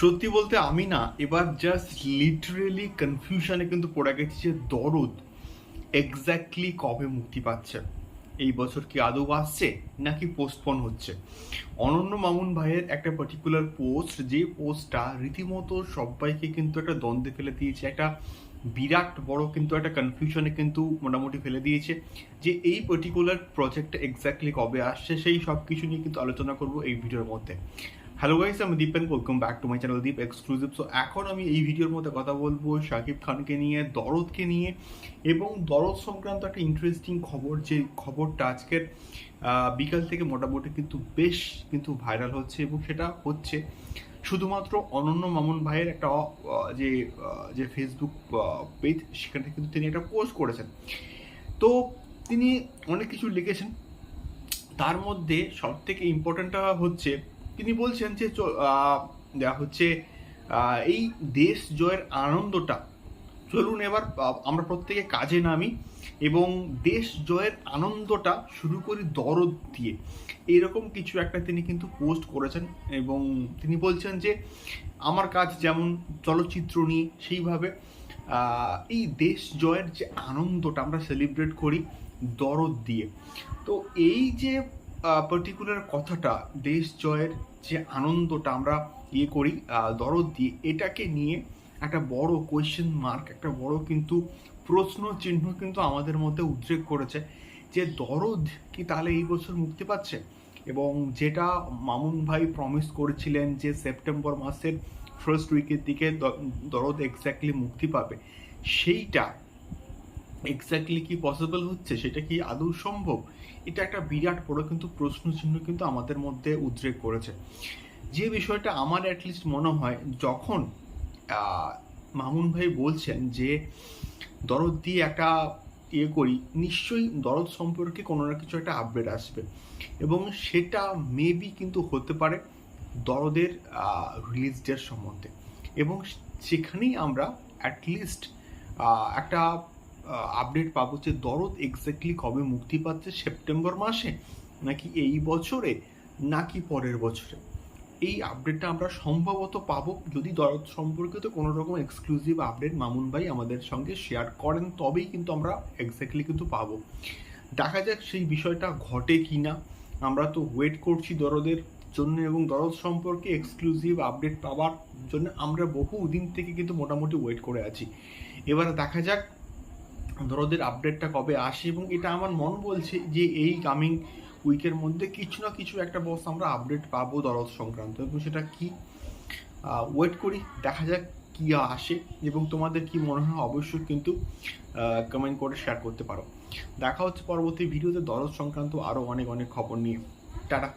সত্যি বলতে আমি না, এবার জাস্ট লিটারেলি কনফিউশনে কিন্তু পড়ে গেছি যে দরদ এক্স্যাক্টলি কবে মুক্তি পাচ্ছে। এই বছর কি আদৌ আসছে নাকি পোস্টপন হচ্ছে? অনন্য মামুন ভাইয়ের একটা পার্টিকুলার পোস্ট যে পোস্টটা রীতিমতো সবাইকে কিন্তু একটা দ্বন্দ্বে ফেলে দিয়েছে, একটা বিরাট বড় কিন্তু একটা কনফিউশনে কিন্তু মোটামুটি ফেলে দিয়েছে যে এই পার্টিকুলার প্রজেক্টটা এক্স্যাক্টলি কবে আসছে, সেই সব কিছু নিয়ে কিন্তু আলোচনা করব এই ভিডিওর মধ্যে। হ্যালো গাইস আমি Dipen welcome back to my channel Deep exclusive so এখন আমি এই ভিডিওর মধ্যে কথা বলব শাকিব খানকে নিয়ে, দরদকে নিয়ে, এবং দরদ সংক্রান্ত একটা ইন্টারেস্টিং খবর যে খবরটা আজকের বিকাল থেকে মোটামুটি কিন্তু বেশ কিন্তু ভাইরাল হচ্ছে এবং সেটা হচ্ছে শুধুমাত্র অনন্য মামুন ভাইয়ের একটা যে যে ফেসবুক পেজ সেখানে কিন্তু তিনি একটা পোস্ট করেছেন। তো তিনি অনেক কিছু লিখেছেন। তার মধ্যে সব থেকে ইম্পর্টেন্টটা হচ্ছে তিনি বলছেন যে হচ্ছে এই দেশ জয়ের আনন্দটা চলুন এবার আমরা প্রত্যেকে কাজে নামি এবং দেশ জয়ের আনন্দটা শুরু করি দরদ দিয়ে। এরকম কিছু একটা তিনি কিন্তু পোস্ট করেছেন এবং তিনি বলছেন যে, আমার কাজ যেমন চলচ্চিত্র নিয়ে, সেইভাবে এই দেশ জয়ের যে আনন্দটা আমরা সেলিব্রেট করি দরদ দিয়ে। তো এই যে পার্টিকুলার কথাটা, দেশ জয়ের যে আনন্দটা আমরা ইয়ে করি দরদ দিয়ে, এটাকে নিয়ে একটা বড় কোয়েশ্চেন মার্ক একটা বড় কিন্তু প্রশ্ন চিহ্ন কিন্তু আমাদের মধ্যে উদ্রেক করেছে যে দরদ কি তাহলে এই বছর মুক্তি পাচ্ছে? এবং যেটা মামুন ভাই প্রমিস করেছিলেন যে সেপ্টেম্বর মাসের ফার্স্ট উইকের দিকে দরদ এক্স্যাক্টলি মুক্তি পাবে, সেইটা এক্স্যাক্টলি কি পসিবল হচ্ছে? সেটা কি আদৌ সম্ভব? এটা একটা বিরাট বড় কিন্তু প্রশ্ন চিহ্ন কিন্তু আমাদের মধ্যে উদ্রেক করেছে। যে বিষয়টা আমার অ্যাটলিস্ট মনে হয়, যখন মামুন ভাই বলছেন যে, দরদ দিয়ে একটা ইয়ে করি, নিশ্চয়ই দরদ সম্পর্কে কোনো না কিছু একটা আপডেট আসবে। এবং সেটা মেবি কিন্তু হতে পারে দরদের রিলিজ ডেট সম্বন্ধে। এবং সেখানেই আমরা অ্যাটলিস্ট একটা আপডেট পাবো যে দরদ এক্স্যাক্টলি কবে মুক্তি পাচ্ছে সেপ্টেম্বর মাসে নাকি এই বছরে, নাকি পরের বছরে? এই আপডেটটা আমরা সম্ভবত পাবো। যদি দরদ সম্পর্কিত কোনো রকম এক্সক্লুসিভ আপডেট মামুন ভাই আমাদের সঙ্গে শেয়ার করেন, তবেই কিন্তু আমরা এক্স্যাক্টলি কিন্তু পাবো। দেখা যাক সেই বিষয়টা ঘটে কি না আমরা তো ওয়েট করছি দরদের জন্য এবং দরদ সম্পর্কে এক্সক্লুসিভ আপডেট পাওয়ার জন্য আমরা বহু দিন থেকে কিন্তু মোটামুটি ওয়েট করে আছি। এবার দেখা যাক দরদের আপডেটটা কবে আসে এবং এটা আমার মন বলছে যে এই কামিং উইকের মধ্যে কিছু না কিছু একটা বস আমরা আপডেট পাবো দরদ সংক্রান্ত এবং সেটা কি? ওয়েট করি, দেখা যাক কি আসে এবং তোমাদের কি মনে হয় অবশ্যই কিন্তু কমেন্ট করে শেয়ার করতে পারো। দেখা হচ্ছে পরবর্তী ভিডিওতে দরদ সংক্রান্ত আরও অনেক অনেক খবর নিয়ে। টাটা।